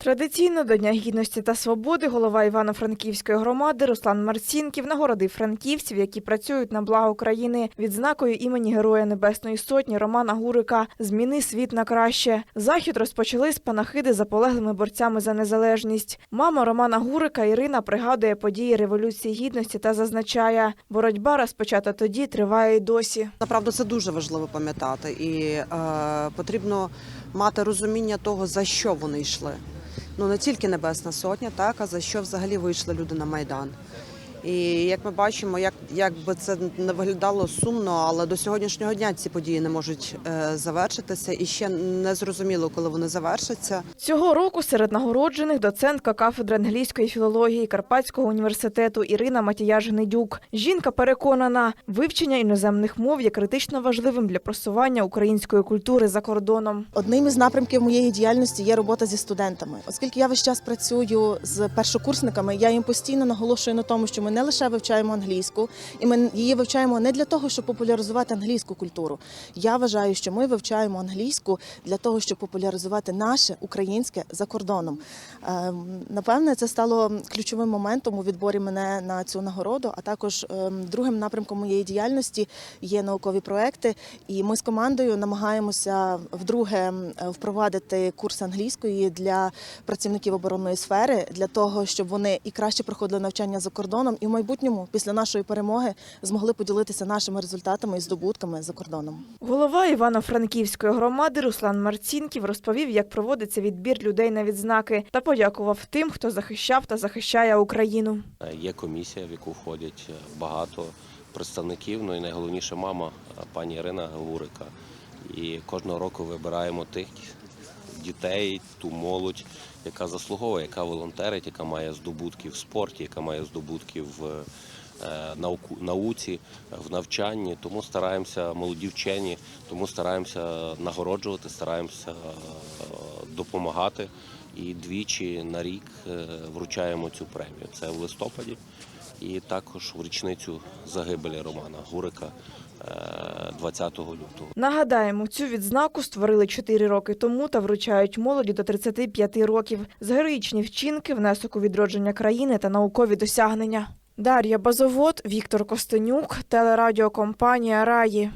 Традиційно до Дня гідності та свободи голова Івано-Франківської громади Руслан Марцінків нагородив франківців, які працюють на благо України, відзнакою імені Героя Небесної Сотні Романа Гурика Зміни світ на краще. Захід розпочали з панахиди заполеглими борцями за незалежність. Мама Романа Гурика Ірина пригадує події Революції Гідності та зазначає, боротьба розпочата тоді триває й досі. Направду це дуже важливо пам'ятати, і е, потрібно мати розуміння того, за що вони йшли. Ну не тільки Небесна Сотня, так а за що взагалі вийшли люди на майдан. І як ми бачимо, як, як би це не виглядало сумно, але до сьогоднішнього дня ці події не можуть е, завершитися, і ще не зрозуміло, коли вони завершаться. Цього року серед нагороджених доцентка кафедри англійської філології Карпатського університету Ірина Матіяж Гнедюк. Жінка переконана, вивчення іноземних мов є критично важливим для просування української культури за кордоном. Одним із напрямків моєї діяльності є робота зі студентами. Оскільки я весь час працюю з першокурсниками, я їм постійно наголошую на тому, що ми не лише вивчаємо англійську, і ми її вивчаємо не для того, щоб популяризувати англійську культуру. Я вважаю, що ми вивчаємо англійську для того, щоб популяризувати наше українське за кордоном. Ем, Напевне, це стало ключовим моментом у відборі мене на цю нагороду. А також ем, другим напрямком моєї діяльності є наукові проекти. І ми з командою намагаємося вдруге впровадити курс англійської для працівників оборонної сфери, для того, щоб вони і краще проходили навчання за кордоном, і в майбутньому, після нашої перемоги, змогли поділитися нашими результатами і здобутками за кордоном. Голова Івано-Франківської громади Руслан Марцінків розповів, як проводиться відбір людей на відзнаки, та подякував тим, хто захищав та захищає Україну. Є комісія, в яку входять багато представників. Ну і найголовніше мама, пані Ірина Гурика. І кожного року вибираємо тих дітей, ту молодь, яка заслуговує, яка волонтерить, яка має здобутки в спорті, яка має здобутки в е, науці, в навчанні. Тому стараємося молоді вчені, тому стараємося нагороджувати, стараємося е, допомагати. І двічі на рік е, вручаємо цю премію. Це в листопаді, і також в річницю загибелі Романа Гурика е, 20 лютого. Нагадаємо, цю відзнаку створили 4 роки тому та вручають молоді до 35 років з героїчні вчинки, внесок у відродження країни та наукові досягнення. Дар'я Базовод, Віктор Костенюк, телерадіокомпанія Раї.